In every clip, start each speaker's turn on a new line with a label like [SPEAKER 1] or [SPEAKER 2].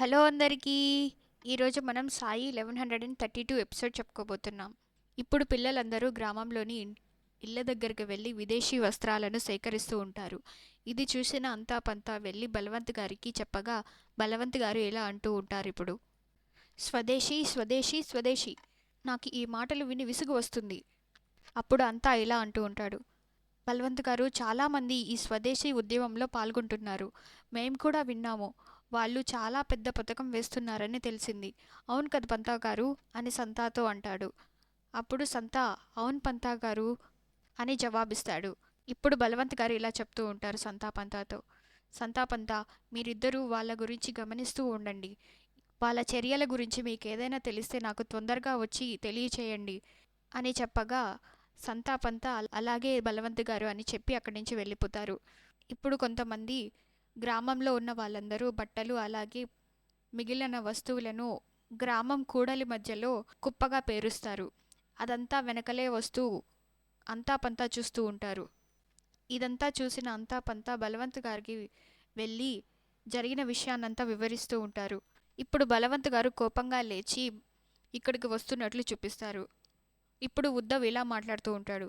[SPEAKER 1] Hello అందరికీ. ఈరోజు మనం Sai eleven hundred and thirty two episode చెప్పుకోబోతున్నాం. ఇప్పుడు పిల్లలందరూ గ్రామంలోని ఇళ్ళ దగ్గరికి వెళ్ళి విదేశీ వస్త్రాలను సేకరిస్తూ ఉంటారు. ఇది చూసిన అంతా పంతా వెళ్ళి బలవంత్ గారికి చెప్పగా బలవంత్ గారు ఇలా అంటూ ఉంటారు ఇప్పుడు? స్వదేశీ స్వదేశీ స్వదేశీ. నాకు ఈ మాటలు విని విసుగు వస్తుంది. అప్పుడు అంతా ఇలా అంటూ ఉంటాడు? బలవంత్ గారు చాలామంది ఈ స్వదేశీ ఉద్యమంలో పాల్గొంటున్నారు. మేము కూడా విన్నాము. వాళ్ళు చాలా పెద్ద పథకం వేస్తున్నారని తెలిసింది. అవును కదా పంతా గారు? అని సంతాతో అంటాడు. అప్పుడు సంతా అవును పంతా గారు? అని జవాబిస్తాడు. ఇప్పుడు బలవంత్ గారు ఇలా చెప్తూ ఉంటారు సంతా పంతాతో. సంతా పంతా మీరిద్దరూ వాళ్ళ గురించి గమనిస్తూ ఉండండి. వాళ్ళ చర్యల గురించి మీకు ఏదైనా తెలిస్తే నాకు తొందరగా వచ్చి తెలియచేయండి అని చెప్పగా సంతాపంతా అలాగే బలవంత్ గారు అని చెప్పి అక్కడి నుంచి వెళ్ళిపోతారు. ఇప్పుడు కొంతమంది గ్రామంలో ఉన్న వాళ్ళందరూ బట్టలు అలాగే మిగిలిన వస్తువులను గ్రామం కూడలి మధ్యలో కుప్పగా పేరుస్తారు. అదంతా వెనకలే వస్తూ అంతా పంతా చూస్తూ ఉంటారు. ఇదంతా చూసిన అంతా పంతా బలవంత్ గారికి వెళ్ళి జరిగిన విషయాన్నంతా వివరిస్తూ ఉంటారు. ఇప్పుడు బలవంత్ గారు కోపంగా లేచి ఇక్కడికి వస్తున్నట్లు చూపిస్తారు. ఇప్పుడు ఉద్దవ్ ఇలా మాట్లాడుతూ ఉంటాడు.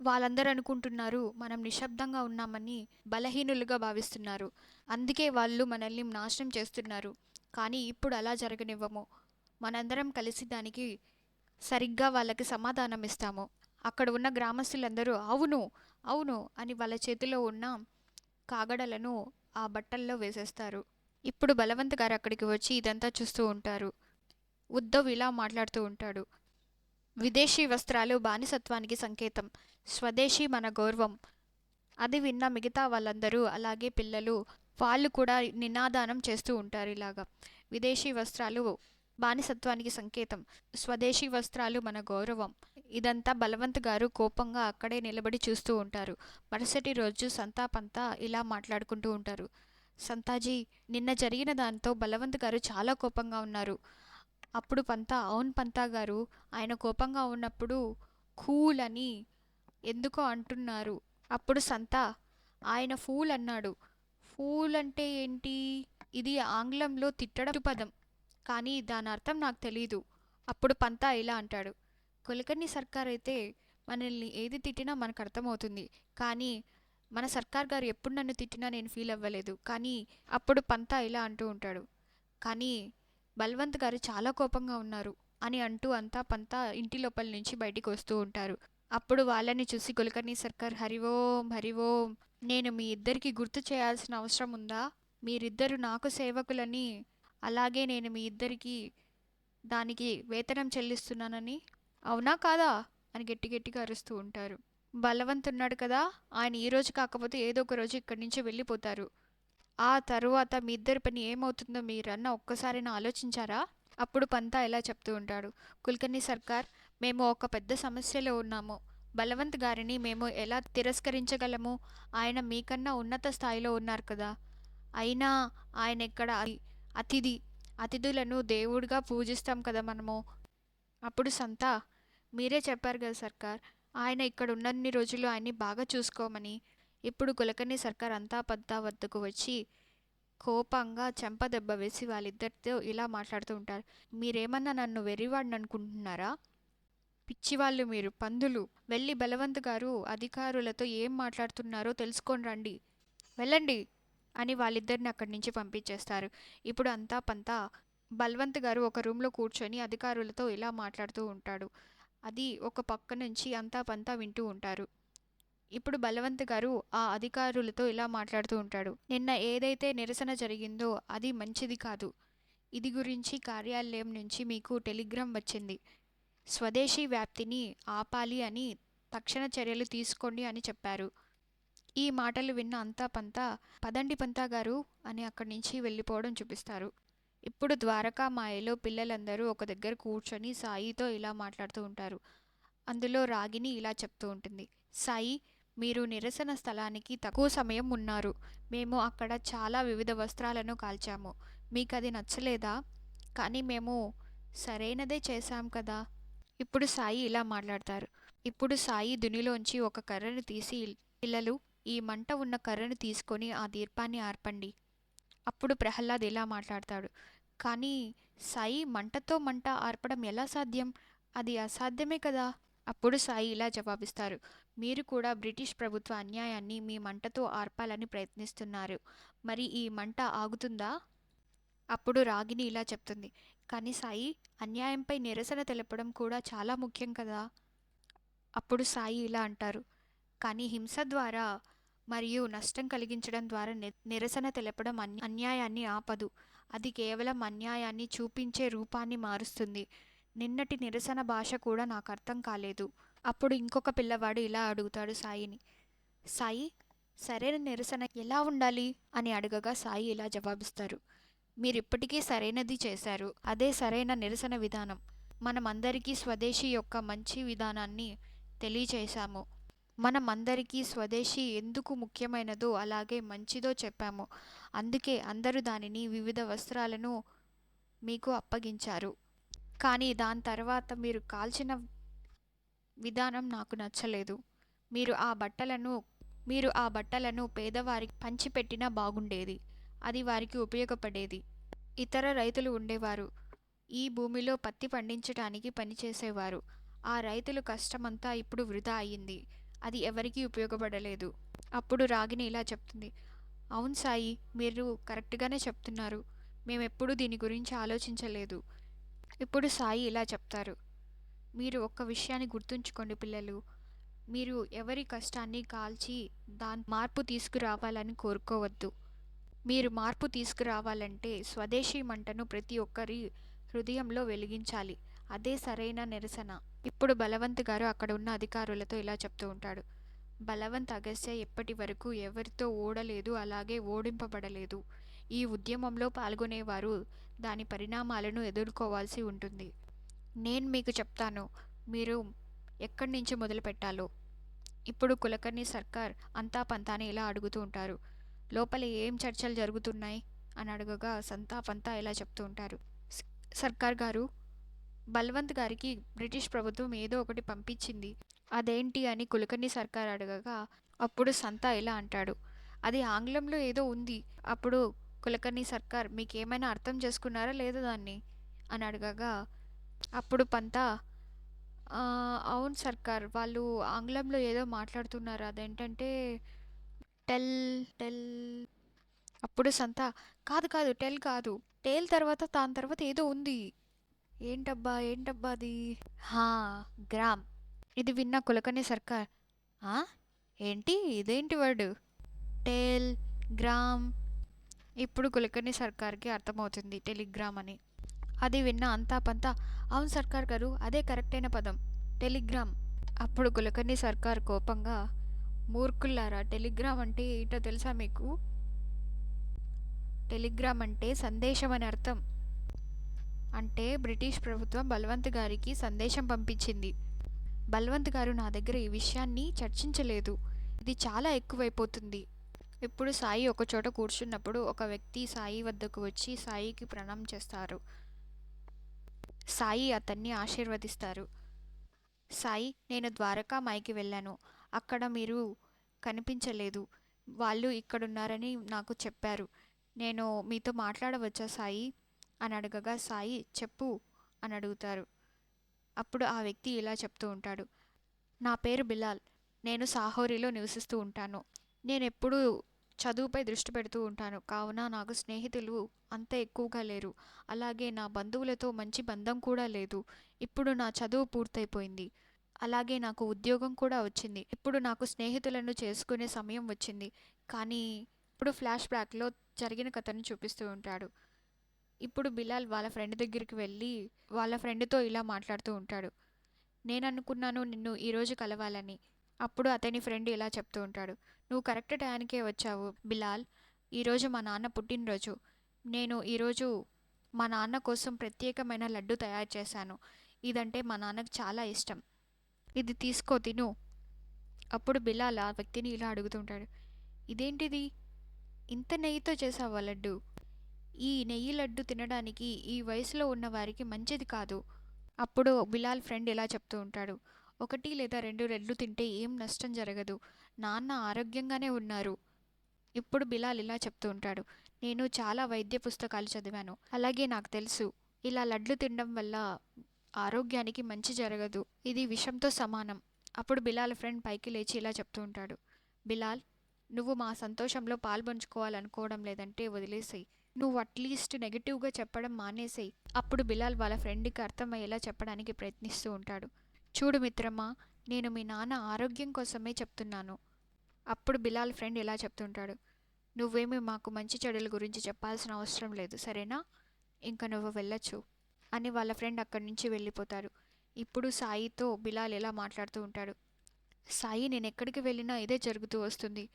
[SPEAKER 1] వాళ్ళందరూ అనుకుంటున్నారు మనం నిశ్శబ్దంగా ఉన్నామని బలహీనులుగా భావిస్తున్నారు. అందుకే వాళ్ళు మనల్ని నాశనం చేస్తున్నారు. కానీ ఇప్పుడు అలా జరగనివ్వము. మనందరం కలిసి దానికి సరిగ్గా వాళ్ళకి సమాధానం ఇస్తాము. అక్కడ ఉన్న గ్రామస్తులందరూ అవును అవును అని వాళ్ళ చేతిలో ఉన్న కాగడలను ఆ బట్టల్లో వేసేస్తారు. ఇప్పుడు బలవంత్ గారు అక్కడికి వచ్చి ఇదంతా చూస్తూ ఉంటారు. ఉద్దవ్ ఇలా మాట్లాడుతూ ఉంటాడు. విదేశీ వస్త్రాలు బానిసత్వానికి సంకేతం. స్వదేశీ మన గౌరవం. అది విన్న మిగతా వాళ్ళందరూ అలాగే పిల్లలు వాళ్ళు కూడా నినాదానం చేస్తూ ఉంటారు ఇలాగా. విదేశీ వస్త్రాలు బానిసత్వానికి సంకేతం. స్వదేశీ వస్త్రాలు మన గౌరవం. ఇదంతా బలవంత్ గారు కోపంగా అక్కడే నిలబడి చూస్తూ ఉంటారు. మరుసటి రోజు సంతాపంతా ఇలా మాట్లాడుకుంటూ ఉంటారు. సంతాజీ నిన్న జరిగిన దాంతో బలవంత్ గారు చాలా కోపంగా ఉన్నారు. అప్పుడు పంతా అవును పంతా గారు ఆయన కోపంగా ఉన్నప్పుడు కూల్ అని ఎందుకో అంటున్నారు. అప్పుడు సంతా ఆయన ఫూల్ అన్నాడు ఫూల్ అంటే ఏంటి? ఇది ఆంగ్లంలో తిట్టడం పదం. కానీ దాని అర్థం నాకు తెలీదు. అప్పుడు పంతా ఇలా అంటాడు. కొలకర్ణి సర్కార్ అయితే మనల్ని ఏది తిట్టినా మనకు అర్థమవుతుంది. కానీ మన సర్కార్ గారు ఎప్పుడు నన్ను తిట్టినా నేను ఫీల్ అవ్వలేదు. కానీ అప్పుడు పంతా ఇలా అంటూ ఉంటాడు. కానీ బల్వంత్ గారు చాలా కోపంగా ఉన్నారు అని అంటూ అంతా పంతా ఇంటి లోపల నుంచి బయటికి వస్తూ ఉంటారు. అప్పుడు వాళ్ళని చూసి కులకర్ణి సర్కార్ హరివోం హరివోం నేను మీ ఇద్దరికి గుర్తు చేయాల్సిన అవసరం ఉందా? మీరిద్దరు నాకు సేవకులని అలాగే నేను మీ ఇద్దరికి దానికి వేతనం చెల్లిస్తున్నానని? అవునా కాదా? అని గట్టి గట్టిగా అరుస్తూ ఉంటారు. బలవంత్ ఉన్నాడు కదా ఆయన ఈ రోజు కాకపోతే ఏదో ఒక రోజు ఇక్కడి నుంచి వెళ్ళిపోతారు. ఆ తరువాత మీ ఇద్దరి పని ఏమవుతుందో మీరన్న ఒక్కసారైనా ఆలోచించారా? అప్పుడు పంతా ఇలా చెప్తూ ఉంటాడు. కుల్కర్ణి సర్కార్ మేము ఒక పెద్ద సమస్యలో ఉన్నాము. బలవంత్ గారిని మేము ఎలా తిరస్కరించగలము? ఆయన మీకన్నా ఉన్నత స్థాయిలో ఉన్నారు కదా. అయినా ఆయన ఇక్కడ అతిథి అతిథులను దేవుడిగా పూజిస్తాం కదా మనము. అప్పుడు సంత మీరే చెప్పారు కదా సర్కార్ ఆయన ఇక్కడ ఉన్నన్ని రోజులు ఆయన్ని బాగా చూసుకోమని. ఇప్పుడు కులకర్ణి సర్కార్ అంతా పంతా వద్దకు వచ్చి కోపంగా చెంప దెబ్బ వేసి వాళ్ళిద్దరితో ఇలా మాట్లాడుతూ ఉంటారు. మీరేమన్నా నన్ను వెర్రివాడిని అనుకుంటున్నారా? పిచ్చివాళ్ళు మీరు పందులు. వెళ్ళి బలవంత్ గారు అధికారులతో ఏం మాట్లాడుతున్నారో తెలుసుకొని రండి. వెళ్ళండి అని వాళ్ళిద్దరిని అక్కడి నుంచి పంపించేస్తారు. ఇప్పుడు అంతా పంతా బల్వంత్ గారు ఒక రూమ్లో కూర్చొని అధికారులతో ఇలా మాట్లాడుతూ ఉంటాడు. అది ఒక పక్క నుంచి అంతా పంతా వింటూ ఉంటారు. ఇప్పుడు బలవంత్ గారు ఆ అధికారులతో ఇలా మాట్లాడుతూ ఉంటాడు. నిన్న ఏదైతే నిరసన జరిగిందో అది మంచిది కాదు. ఇది గురించి కార్యాలయం నుంచి మీకు టెలిగ్రామ్ వచ్చింది. స్వదేశీ వ్యాప్తిని ఆపాలి అని తక్షణ చర్యలు తీసుకోండి అని చెప్పారు. ఈ మాటలు విన్న అంతా పంతా పదండి పంతా గారు అని అక్కడి నుంచి వెళ్ళిపోవడం చూపిస్తారు. ఇప్పుడు ద్వారకా మాయలో పిల్లలందరూ ఒక దగ్గర కూర్చొని సాయితో ఇలా మాట్లాడుతూ ఉంటారు. అందులో రాగిని ఇలా చెప్తూ ఉంటుంది. సాయి మీరు నిరసన స్థలానికి తక్కువ సమయం ఉన్నారు. మేము అక్కడ చాలా వివిధ వస్త్రాలను కాల్చాము. మీకు అది నచ్చలేదా? కానీ మేము సరైనదే చేశాం కదా? ఇప్పుడు సాయి ఇలా మాట్లాడతారు. ఇప్పుడు సాయి దునిలోంచి ఒక కర్రను తీసి పిల్లలు ఈ మంట ఉన్న కర్రను తీసుకొని ఆ దీర్పాన్ని ఆర్పండి. అప్పుడు ప్రహ్లాద్ ఇలా మాట్లాడతాడు. కానీ సాయి మంటతో మంట ఆర్పడం ఎలా సాధ్యం? అది అసాధ్యమే కదా? అప్పుడు సాయి ఇలా జవాబిస్తారు. మీరు కూడా బ్రిటిష్ ప్రభుత్వ అన్యాయాన్ని మీ మంటతో ఆర్పాలని ప్రయత్నిస్తున్నారు. మరి ఈ మంట ఆగుతుందా? అప్పుడు రాగిని ఇలా చెప్తుంది. కానీ సాయి అన్యాయంపై నిరసన తెలపడం కూడా చాలా ముఖ్యం కదా? అప్పుడు సాయి ఇలా అంటారు. కానీ హింస ద్వారా మరియు నష్టం కలిగించడం ద్వారా నిరసన తెలపడం అన్యాయాన్ని ఆపదు. అది కేవలం అన్యాయాన్ని చూపించే రూపాన్ని మారుస్తుంది. నిన్నటి నిరసన భాష కూడా నాకు అర్థం కాలేదు. అప్పుడు ఇంకొక పిల్లవాడు ఇలా అడుగుతాడు సాయిని. సాయి సరైన నిరసన ఎలా ఉండాలి? అని అడగగా సాయి ఇలా జవాబిస్తారు. మీరు ఇప్పటికీ సరైనది చేశారు. అదే సరైన నిరసన విధానం. మనం అందరికీ స్వదేశీ యొక్క మంచి విధానాన్ని తెలియచేశాము. మనం అందరికీ స్వదేశీ ఎందుకు ముఖ్యమైనదో అలాగే మంచిదో చెప్పాము. అందుకే అందరూ దానిని వివిధ వస్త్రాలను మీకు అప్పగించారు. కానీ దాని తర్వాత మీరు కాల్చిన విధానం నాకు నచ్చలేదు. మీరు ఆ బట్టలను మీరు ఆ బట్టలను పేదవారికి పంచిపెట్టినా బాగుండేది. అది వారికి ఉపయోగపడేది. ఇతర రైతులు ఉండేవారు. ఈ భూమిలో పత్తి పండించడానికి పనిచేసేవారు ఆ రైతులు కష్టమంతా ఇప్పుడు వృధా అయ్యింది. అది ఎవరికీ ఉపయోగపడలేదు. అప్పుడు రాగిని ఇలా చెప్తుంది. అవును సాయి మీరు కరెక్ట్గానే చెప్తున్నారు. మేమెప్పుడూ దీని గురించి ఆలోచించలేదు. ఇప్పుడు సాయి ఇలా చెప్తారు. మీరు ఒక్క విషయాన్ని గుర్తుంచుకోండి పిల్లలు. మీరు ఎవరి కష్టాన్ని కాల్చి దాని మార్పు తీసుకురావాలని కోరుకోవద్దు. మీరు మార్పు తీసుకురావాలంటే స్వదేశీ మంటను ప్రతి ఒక్కరి హృదయంలో వెలిగించాలి. అదే సరైన నిరసన. ఇప్పుడు బలవంత్ గారు అక్కడ ఉన్న అధికారులతో ఇలా చెప్తూ ఉంటాడు. బలవంత్ అగస్త్య ఎప్పటి వరకు ఎవరితో ఓడలేదు అలాగే ఓడింపబడలేదు. ఈ ఉద్యమంలో పాల్గొనేవారు దాని పరిణామాలను ఎదుర్కోవాల్సి ఉంటుంది. నేను మీకు చెప్తాను మీరు ఎక్కడి నుంచి మొదలు పెట్టాలో ఇప్పుడు కులకర్ణి సర్కార్ అంతా పంతాని ఇలా అడుగుతూ ఉంటారు. లోపల ఏం చర్చలు జరుగుతున్నాయి? అని అడగగా సంతా పంతా ఇలా చెప్తూ ఉంటారు. సర్కార్ గారు బల్వంత్ గారికి బ్రిటిష్ ప్రభుత్వం ఏదో ఒకటి పంపించింది. అదేంటి అని కులకర్ణి సర్కార్ అడగగా అప్పుడు సంతా ఇలా అంటాడు. అది ఆంగ్లంలో ఏదో ఉంది. అప్పుడు కులకర్ణి సర్కార్ మీకేమైనా అర్థం చేసుకున్నారా లేదా దాన్ని? అని అడగగా అప్పుడు పంతా అవును సర్కార్ వాళ్ళు ఆంగ్లంలో ఏదో మాట్లాడుతున్నారు. అదేంటంటే టెల్ టెల్. అప్పుడు సంత కాదు కాదు టెల్ కాదు. టేల్ తర్వాత దాని తర్వాత ఏదో ఉంది. ఏంటబ్బా ఏంటబ్బా అది? హా గ్రామ్. ఇది విన్న కులకని సర్కార్ ఏంటి? ఇదేంటి వర్డ్ టేల్ గ్రామ్. ఇప్పుడు కులకర్ణి సర్కార్కి అర్థమవుతుంది టెలిగ్రామ్ అని. అది విన్న అంతా పంతా అవును సర్కార్ గారు అదే కరెక్ట్ అయిన పదం టెలిగ్రామ్. అప్పుడు కులకర్ణి సర్కార్ కోపంగా మూర్ఖుల్లారా టెలిగ్రామ్ అంటే ఏంటో తెలుసా మీకు? టెలిగ్రామ్ అంటే సందేశం అని అర్థం. అంటే బ్రిటిష్ ప్రభుత్వం బల్వంత్ గారికి సందేశం పంపించింది. బల్వంత్ గారు నా దగ్గర ఈ విషయాన్ని చర్చించలేదు. ఇది చాలా ఎక్కువైపోతుంది. ఇప్పుడు సాయి ఒక చోట కూర్చున్నప్పుడు ఒక వ్యక్తి సాయి వద్దకు వచ్చి సాయికి ప్రణామం చేస్తారు. సాయి అతన్ని ఆశీర్వదిస్తారు. సాయి నేను ద్వారకా మాయకి వెళ్ళాను. అక్కడ మీరు కనిపించలేదు. వాళ్ళు ఇక్కడున్నారని నాకు చెప్పారు. నేను మీతో మాట్లాడవచ్చా సాయి? అని అడగగా సాయి చెప్పు అని అడుగుతారు. అప్పుడు ఆ వ్యక్తి ఇలా చెప్తూ ఉంటాడు. నా పేరు బిలాల్. నేను సాహోరిలో నివసిస్తూ ఉంటాను. నేను ఎప్పుడూ చదువుపై దృష్టి పెడుతూ ఉంటాను. కావున నాకు స్నేహితులు అంత ఎక్కువగా లేరు. అలాగే నా బంధువులతో మంచి బంధం కూడా లేదు. ఇప్పుడు నా చదువు పూర్తయిపోయింది. అలాగే నాకు ఉద్యోగం కూడా వచ్చింది. ఇప్పుడు నాకు స్నేహితులను చేసుకునే సమయం వచ్చింది. కానీ ఇప్పుడు ఫ్లాష్ బ్యాక్లో జరిగిన కథను చూపిస్తూ ఉంటాడు. ఇప్పుడు బిలాల్ వాళ్ళ ఫ్రెండ్ దగ్గరికి వెళ్ళి వాళ్ళ ఫ్రెండ్తో ఇలా మాట్లాడుతూ ఉంటాడు. నేను అనుకున్నాను నిన్ను ఈరోజు కలవాలని. అప్పుడు అతని ఫ్రెండ్ ఇలా చెప్తూ ఉంటాడు. నువ్వు కరెక్ట్ టయానికే వచ్చావు బిలాల్. ఈరోజు మా నాన్న పుట్టినరోజు. నేను ఈరోజు మా నాన్న కోసం ప్రత్యేకమైన లడ్డు తయారు చేశాను. ఇదంటే మా నాన్నకు చాలా ఇష్టం. ఇది తీసుకో తిను. అప్పుడు బిలాల్ ఆ వ్యక్తిని ఇలా అడుగుతుంటాడు. ఇదేంటిది? ఇంత నెయ్యితో చేసావా లడ్డు? ఈ నెయ్యి లడ్డు తినడానికి ఈ వయసులో ఉన్న వారికి మంచిది కాదు. అప్పుడు బిలాల్ ఫ్రెండ్ ఇలా చెప్తూ ఉంటాడు. ఒకటి లేదా రెండు రెడ్లు తింటే ఏం నష్టం జరగదు. నాన్న ఆరోగ్యంగానే ఉన్నారు. ఇప్పుడు బిలాల్ ఇలా చెప్తూ ఉంటాడు. నేను చాలా వైద్య పుస్తకాలు చదివాను. అలాగే నాకు తెలుసు. ఇలా లడ్లు తినడం వల్ల ఆరోగ్యానికి మంచి జరగదు. ఇది విషంతో సమానం. అప్పుడు బిలాల్ ఫ్రెండ్ పైకి లేచి ఇలా చెప్తూ ఉంటాడు. బిలాల్ నువ్వు మా సంతోషంలో పాల్పంచుకోవాలనుకోవడం లేదంటే వదిలేసేయి. నువ్వు అట్లీస్ట్ నెగిటివ్గా చెప్పడం మానేసేయి. అప్పుడు బిలాల్ వాళ్ళ ఫ్రెండ్కి అర్థమయ్యేలా చెప్పడానికి ప్రయత్నిస్తూ ఉంటాడు. చూడు మిత్రమా నేను మీ నాన్న ఆరోగ్యం కోసమే చెప్తున్నాను. అప్పుడు బిలాల్ ఫ్రెండ్ ఇలా చెప్తుంటాడు నువ్వేమి మాకు మంచి చెడుల గురించి చెప్పాల్సిన అవసరం లేదు సరేనా? ఇంకా నువ్వు వెళ్ళొచ్చు. అని వాళ్ళ ఫ్రెండ్ అక్కడి నుంచి వెళ్ళిపోతారు. ఇప్పుడు సాయితో బిలాల్ ఎలా మాట్లాడుతూ ఉంటాడు సాయి నేను ఎక్కడికి వెళ్ళినా ఇదే జరుగుతూ వస్తుంది.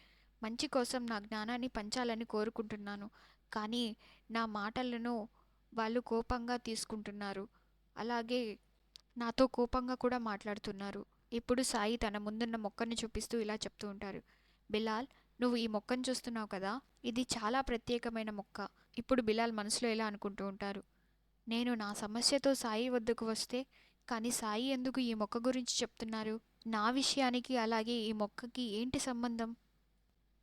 [SPEAKER 1] మంచి కోసం నా జ్ఞానాన్ని పంచాలని కోరుకుంటున్నాను కానీ నా మాటలను వాళ్ళు కోపంగా తీసుకుంటున్నారు. అలాగే నాతో కోపంగా కూడా మాట్లాడుతున్నారు. ఇప్పుడు సాయి తన ముందున్న మొక్కని చూపిస్తూ ఇలా చెప్తూ ఉంటారు. బిలాల్ నువ్వు ఈ మొక్కను చూస్తున్నావు కదా? ఇది చాలా ప్రత్యేకమైన మొక్క. ఇప్పుడు బిలాల్ మనసులో ఎలా అనుకుంటూ ఉంటారు. నేను నా సమస్యతో సాయి వద్దకు వస్తే కానీ సాయి ఎందుకు ఈ మొక్క గురించి చెప్తున్నారు? నా విషయానికి అలాగే ఈ మొక్కకి ఏంటి సంబంధం?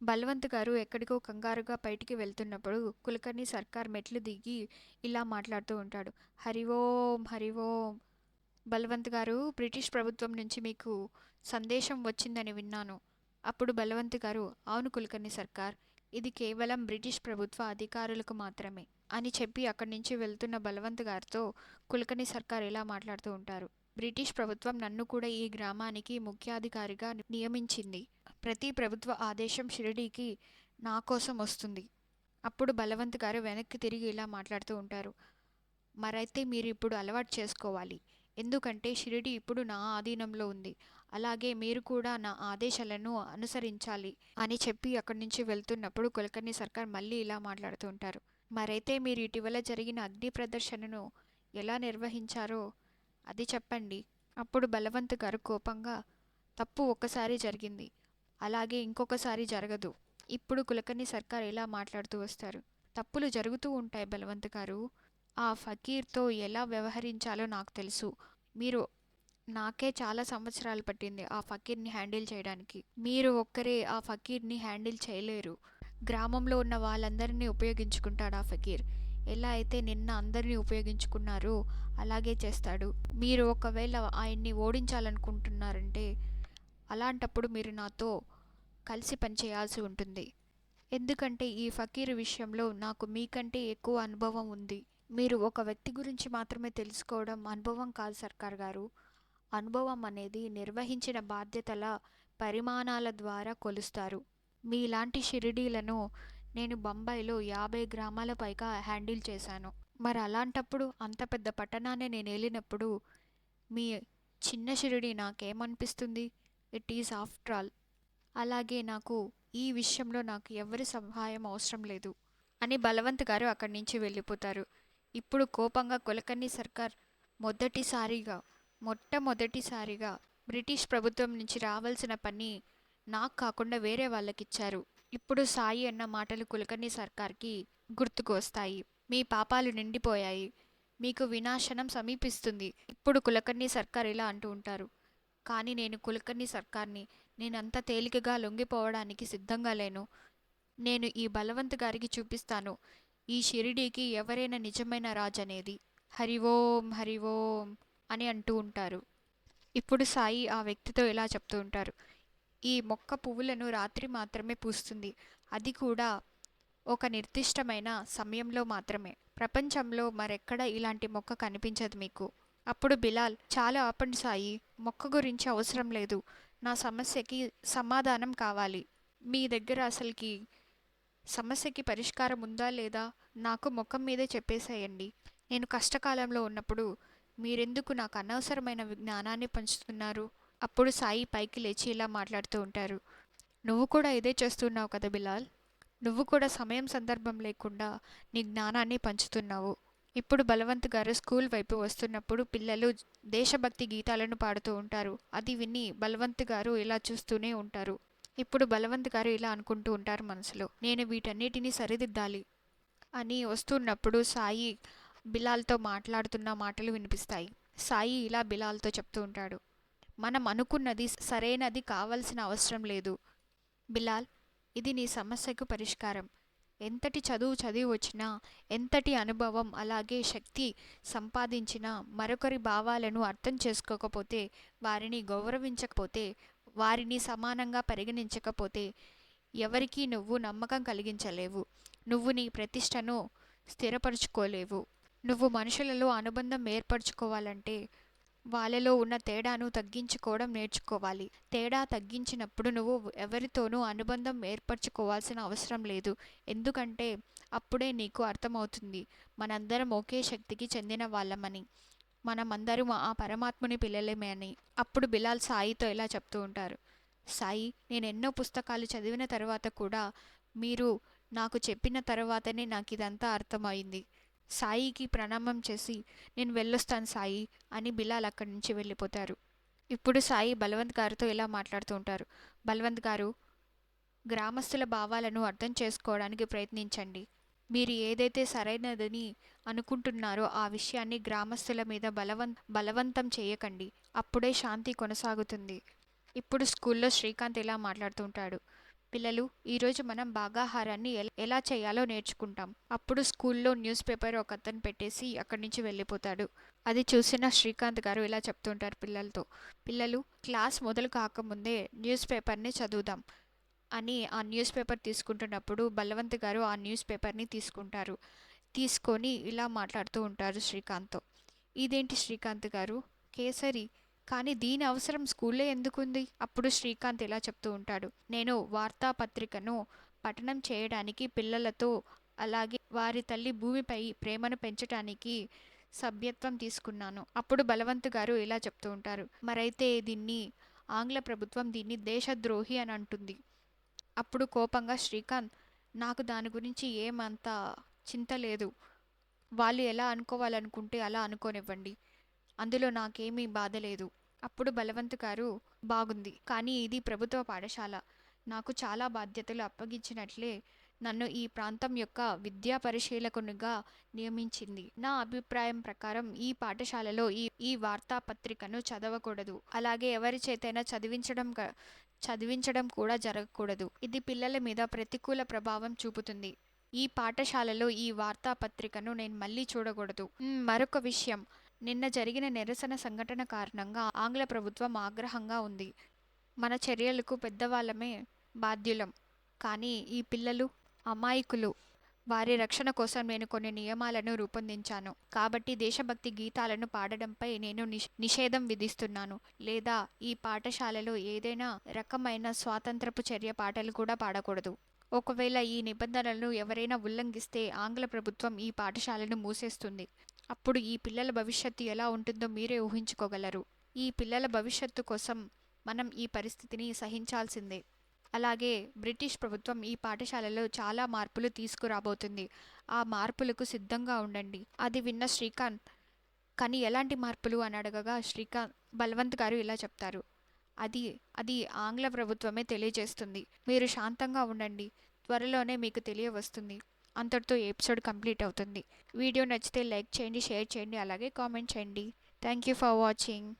[SPEAKER 1] బల్వంత్ గారు ఎక్కడికో కంగారుగా బయటికి వెళ్తున్నప్పుడు కులకర్ణి సర్కార్ మెట్లు దిగి ఇలా మాట్లాడుతూ ఉంటాడు. హరి ఓం హరి ఓం బల్వంత్ గారు బ్రిటిష్ ప్రభుత్వం నుంచి మీకు సందేశం వచ్చిందని విన్నాను. అప్పుడు బలవంత్ గారు అవును కులకర్ణి సర్కార్ ఇది కేవలం బ్రిటిష్ ప్రభుత్వ అధికారులకు మాత్రమే అని చెప్పి అక్కడి నుంచి వెళ్తున్న బలవంత్ గారితో కులకర్ణి సర్కార్ ఇలా మాట్లాడుతూ ఉంటారు. బ్రిటిష్ ప్రభుత్వం నన్ను కూడా ఈ గ్రామానికి ముఖ్యాధికారిగా నియమించింది. ప్రతి ప్రభుత్వ ఆదేశం షిరిడీకి నా కోసం వస్తుంది అప్పుడు బలవంత్ గారు వెనక్కి తిరిగి ఇలా మాట్లాడుతూ ఉంటారు. మరైతే మీరు ఇప్పుడు అలవాటు చేసుకోవాలి. ఎందుకంటే షిరిడి ఇప్పుడు నా ఆధీనంలో ఉంది. అలాగే మీరు కూడా నా ఆదేశాలను అనుసరించాలి అని చెప్పి అక్కడి నుంచి వెళ్తున్నప్పుడు కులకర్ణి సర్కార్ మళ్ళీ ఇలా మాట్లాడుతూ ఉంటారు. మరైతే మీరు ఇటీవల జరిగిన అగ్ని ప్రదర్శనను ఎలా నిర్వహించారో అది చెప్పండి. అప్పుడు బలవంత్ గారు కోపంగా తప్పు ఒక్కసారి జరిగింది. అలాగే ఇంకొకసారి జరగదు. ఇప్పుడు కులకర్ణి సర్కార్ ఇలా మాట్లాడుతూ వస్తారు. తప్పులు జరుగుతూ ఉంటాయి బలవంత్ గారు. ఆ ఫకీర్తో ఎలా వ్యవహరించాలో నాకు తెలుసు. మీరు నాకే చాలా సంవత్సరాలు పట్టింది ఆ ఫకీర్ని హ్యాండిల్ చేయడానికి. మీరు ఒక్కరే ఆ ఫకీర్ని హ్యాండిల్ చేయలేరు. గ్రామంలో ఉన్న వాళ్ళందరినీ ఉపయోగించుకుంటాడు ఆ ఫకీర్. ఎలా అయితే నిన్న అందరినీ ఉపయోగించుకున్నారో అలాగే చేస్తాడు. మీరు ఒకవేళ ఆయన్ని ఓడించాలనుకుంటున్నారంటే అలాంటప్పుడు మీరు నాతో కలిసి పనిచేయాల్సి ఉంటుంది. ఎందుకంటే ఈ ఫకీర్ విషయంలో నాకు మీకంటే ఎక్కువ అనుభవం ఉంది. మీరు ఒక వ్యక్తి గురించి మాత్రమే తెలుసుకోవడం అనుభవం కాదు సర్కార్ గారు. అనుభవం అనేది నిర్వహించిన బాధ్యతల పరిమాణాల ద్వారా కొలుస్తారు. మీలాంటి షిరిడీలను నేను బొంబాయిలో యాభై గ్రామాల పైగా హ్యాండిల్ చేశాను. మరి అలాంటప్పుడు అంత పెద్ద పట్టణాన్ని నేను వెళ్ళినప్పుడు మీ చిన్న షిరిడి నాకేమనిపిస్తుంది? ఇట్ ఈజ్ ఆఫ్టర్ ఆల్ అలాగే నాకు ఈ విషయంలో నాకు ఎవరి సహాయం అవసరం లేదు అని బలవంత్ గారు అక్కడి నుంచి వెళ్ళిపోతారు. ఇప్పుడు కోపంగా కులకర్ణి సర్కార్. మొదటిసారిగా మొట్టమొదటిసారిగా బ్రిటిష్ ప్రభుత్వం నుంచి రావాల్సిన పని నాకు కాకుండా వేరే వాళ్ళకిచ్చారు. ఇప్పుడు సాయి అన్న మాటలు కులకర్ణి సర్కార్కి గుర్తుకు వస్తాయి. మీ పాపాలు నిండిపోయాయి. మీకు వినాశనం సమీపిస్తుంది. ఇప్పుడు కులకర్ణి సర్కార్ ఇలా అంటూ ఉంటారు. కానీ నేను కులకర్ణి సర్కార్ని. నేనంత తేలికగా లొంగిపోవడానికి సిద్ధంగా లేను. నేను ఈ బలవంత్ గారికి చూపిస్తాను. ఈ షిరిడీకి ఎవరైనా నిజమైన రాజు అనేది హరి ఓం హరి ఓం అని అంటూ ఉంటారు. ఇప్పుడు సాయి ఆ వ్యక్తితో ఇలా చెప్తూ ఉంటారు. ఈ మొక్క పువ్వులను రాత్రి మాత్రమే పూస్తుంది. అది కూడా ఒక నిర్దిష్టమైన సమయంలో మాత్రమే. ప్రపంచంలో మరెక్కడ ఇలాంటి మొక్క కనిపించదు మీకు. అప్పుడు బిలాల్ చాలా ఆపండి సాయి. మొక్క గురించి అవసరం లేదు. నా సమస్యకి సమాధానం కావాలి. మీ దగ్గర అసలుకి సమస్యకి పరిష్కారం ఉందా లేదా నాకు ముఖం మీదే చెప్పేసేయండి. నేను కష్టకాలంలో ఉన్నప్పుడు మీరెందుకు నాకు అనవసరమైన జ్ఞానాన్ని పంచుతున్నారు? అప్పుడు సాయి పైకి లేచి ఇలా మాట్లాడుతూ ఉంటారు. నువ్వు కూడా ఇదే చేస్తున్నావు కదా బిలాల్? నువ్వు కూడా సమయం సందర్భం లేకుండా నీ జ్ఞానాన్ని పంచుతున్నావు. ఇప్పుడు బలవంత్ గారు స్కూల్ వైపు వస్తున్నప్పుడు పిల్లలు దేశభక్తి గీతాలను పాడుతూ ఉంటారు. అది విని బలవంత్ గారు ఇలా చూస్తూనే ఉంటారు. ఇప్పుడు బలవంత్ గారు ఇలా అనుకుంటూ ఉంటారు మనసులో. నేను వీటన్నిటినీ సరిదిద్దాలి అని వస్తున్నప్పుడు సాయి బిలాల్తో మాట్లాడుతున్న మాటలు వినిపిస్తాయి. సాయి ఇలా బిలాల్తో చెప్తూ ఉంటాడు. మనం అనుకున్నది సరైనది కావాల్సిన అవసరం లేదు. బిలాల్ ఇది నీ సమస్యకు పరిష్కారం. ఎంతటి చదువు చదివి వచ్చినా ఎంతటి అనుభవం అలాగే శక్తి సంపాదించినా మరొకరి భావాలను అర్థం చేసుకోకపోతే వారిని గౌరవించకపోతే వారిని సమానంగా పరిగణించకపోతే ఎవరికీ నువ్వు నమ్మకం కలిగించలేవు. నువ్వు నీ ప్రతిష్టను స్థిరపరచుకోలేవు. నువ్వు మనుషులలో అనుబంధం ఏర్పరచుకోవాలంటే వాళ్ళలో ఉన్న తేడాను తగ్గించుకోవడం నేర్చుకోవాలి. తేడా తగ్గించినప్పుడు నువ్వు ఎవరితోనూ అనుబంధం ఏర్పరచుకోవాల్సిన అవసరం లేదు. ఎందుకంటే అప్పుడే నీకు అర్థమవుతుంది. మనందరం ఒకే శక్తికి చెందిన వాళ్ళమని. మనమందరం ఆ పరమాత్ముని పిల్లలేమే అని అప్పుడు బిలాల్ సాయితో ఇలా చెప్తూ ఉంటారు. సాయి నేను ఎన్నో పుస్తకాలు చదివిన తర్వాత కూడా మీరు నాకు చెప్పిన తర్వాతనే నాకు ఇదంతా అర్థమైంది. సాయికి ప్రణామం చేసి నేను వెళ్ళొస్తాను సాయి అని బిలాల్ అక్కడి నుంచి వెళ్ళిపోతారు. ఇప్పుడు సాయి బలవంత్ గారితో ఇలా మాట్లాడుతూ ఉంటారు. బలవంత్ గారు గ్రామస్తుల భావాలను అర్థం చేసుకోవడానికి ప్రయత్నించండి. మీరు ఏదైతే సరైనదని అనుకుంటున్నారో ఆ విషయాన్ని గ్రామస్తుల మీద బలవం బలవంతం చేయకండి. అప్పుడే శాంతి కొనసాగుతుంది. ఇప్పుడు స్కూల్లో శ్రీకాంత్ ఇలా మాట్లాడుతుంటాడు పిల్లలు ఈరోజు మనం భాగాహారాన్ని ఎలా చేయాలో నేర్చుకుంటాం. అప్పుడు స్కూల్లో న్యూస్ పేపర్ ఒక అతను పెట్టేసి అక్కడి నుంచి వెళ్ళిపోతాడు. అది చూసిన శ్రీకాంత్ గారు ఇలా చెప్తుంటారు పిల్లలతో. పిల్లలు క్లాస్ మొదలు కాకముందే న్యూస్ పేపర్ని చదువుదాం. అని ఆ న్యూస్ పేపర్ తీసుకుంటున్నప్పుడు బలవంత్ గారు ఆ న్యూస్ పేపర్ని తీసుకుంటారు. తీసుకొని ఇలా మాట్లాడుతూ ఉంటారు శ్రీకాంత్తో. ఇదేంటి శ్రీకాంత్ గారు? కేసరి? కానీ దీని అవసరం స్కూల్లో ఎందుకుంది? అప్పుడు శ్రీకాంత్ ఇలా చెప్తూ ఉంటాడు. నేను వార్తాపత్రికను పఠనం చేయడానికి పిల్లలతో అలాగే వారి తల్లి భూమిపై ప్రేమను పెంచడానికి సభ్యత్వం తీసుకున్నాను. అప్పుడు బలవంత్ గారు ఇలా చెప్తూ ఉంటారు. మరైతే దీన్ని ఆంగ్ల ప్రభుత్వం దీన్ని దేశద్రోహి అని అంటుంది. అప్పుడు కోపంగా శ్రీకాంత్ నాకు దాని గురించి ఏమంత చింత లేదు. వాళ్ళు ఎలా అనుకోవాలనుకుంటే అలా అనుకోనివ్వండి. అందులో నాకేమీ బాధ లేదు అప్పుడు బలవంత్ గారు బాగుంది. కానీ ఇది ప్రభుత్వ పాఠశాల. నాకు చాలా బాధ్యతలు అప్పగించినట్లే నన్ను ఈ ప్రాంతం యొక్క విద్యా పరిశీలకునిగా నియమించింది. నా అభిప్రాయం ప్రకారం ఈ పాఠశాలలో ఈ ఈ వార్తాపత్రికను చదవకూడదు. అలాగే ఎవరి చేతైనా చదివించడం చదివించడం కూడా జరగకూడదు. ఇది పిల్లల మీద ప్రతికూల ప్రభావం చూపుతుంది. ఈ పాఠశాలలో ఈ వార్తాపత్రికను నేను మళ్ళీ చూడకూడదు. మరొక విషయం. నిన్న జరిగిన నిరసన సంఘటన కారణంగా ఆంగ్ల ప్రభుత్వం ఆగ్రహంగా ఉంది. మన చర్యలకు పెద్దవాళ్ళమే బాధ్యులం. కానీ ఈ పిల్లలు అమాయకులు వారి రక్షణ కోసం నేను కొన్ని నియమాలను రూపొందించాను. కాబట్టి దేశభక్తి గీతాలను పాడడంపై నేను నిషేధం విధిస్తున్నాను. లేదా ఈ పాఠశాలలో ఏదైనా రకమైన స్వాతంత్రపు చర్య పాటలు కూడా పాడకూడదు. ఒకవేళ ఈ నిబంధనలను ఎవరైనా ఉల్లంఘిస్తే ఆంగ్ల ప్రభుత్వం ఈ పాఠశాలను మూసేస్తుంది. అప్పుడు ఈ పిల్లల భవిష్యత్తు ఎలా ఉంటుందో మీరే ఊహించుకోగలరు. ఈ పిల్లల భవిష్యత్తు కోసం మనం ఈ పరిస్థితిని సహించాల్సిందే. అలాగే బ్రిటిష్ ప్రభుత్వం ఈ పాఠశాలలో చాలా మార్పులు తీసుకురాబోతుంది. ఆ మార్పులకు సిద్ధంగా ఉండండి. అది విన్న శ్రీకాంత్ కానీ ఎలాంటి మార్పులు? అని అడగగా శ్రీకాంత్ బలవంత్ గారు ఇలా చెప్తారు. అది అది ఆంగ్ల ప్రభుత్వమే తెలియజేస్తుంది. మీరు శాంతంగా ఉండండి. త్వరలోనే మీకు తెలియవస్తుంది. అంతటితో ఎపిసోడ్ కంప్లీట్ అవుతుంది. వీడియో నచ్చితే లైక్ చేయండి షేర్ చేయండి అలాగే కామెంట్ చేయండి. Thank you for watching.